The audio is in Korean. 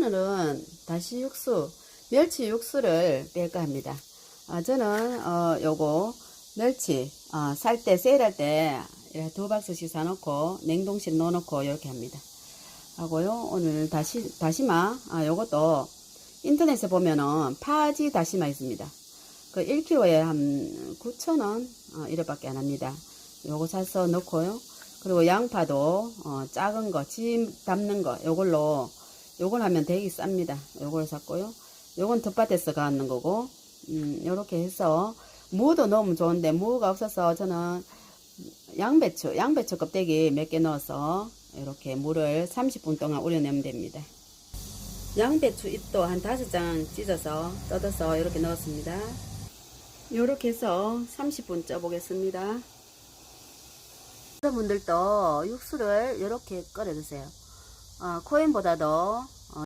오늘은 다시 육수, 멸치 육수를 뺄까 합니다. 아, 저는, 어, 요거, 멸치, 어, 살 때, 세일할 때, 이렇게 두 박스씩 사놓고, 냉동실 넣어놓고, 이렇게 합니다. 하고요, 오늘 다시, 다시마, 아, 요것도, 인터넷에 보면은, 파지 다시마 있습니다. 그 1kg에 한 9,000원, 어, 이래밖에 안 합니다. 요거 사서 넣고요. 그리고 양파도, 어, 작은 거, 찜 담는 거, 요걸로, 요걸 하면 되게 쌉니다. 요걸 샀고요. 요건 텃밭에서 갖는 거고, 음, 요렇게 해서, 무도 넣으면 좋은데, 무가 없어서 저는 양배추, 양배추 껍데기 몇 개 넣어서, 이렇게 물을 30분 동안 우려내면 됩니다. 양배추 잎도 한 다섯 장 찢어서, 뜯어서 이렇게 넣었습니다. 요렇게 해서 30분 쪄보겠습니다. 여러분들도 육수를 이렇게 끓여 드세요. 어, 코인보다도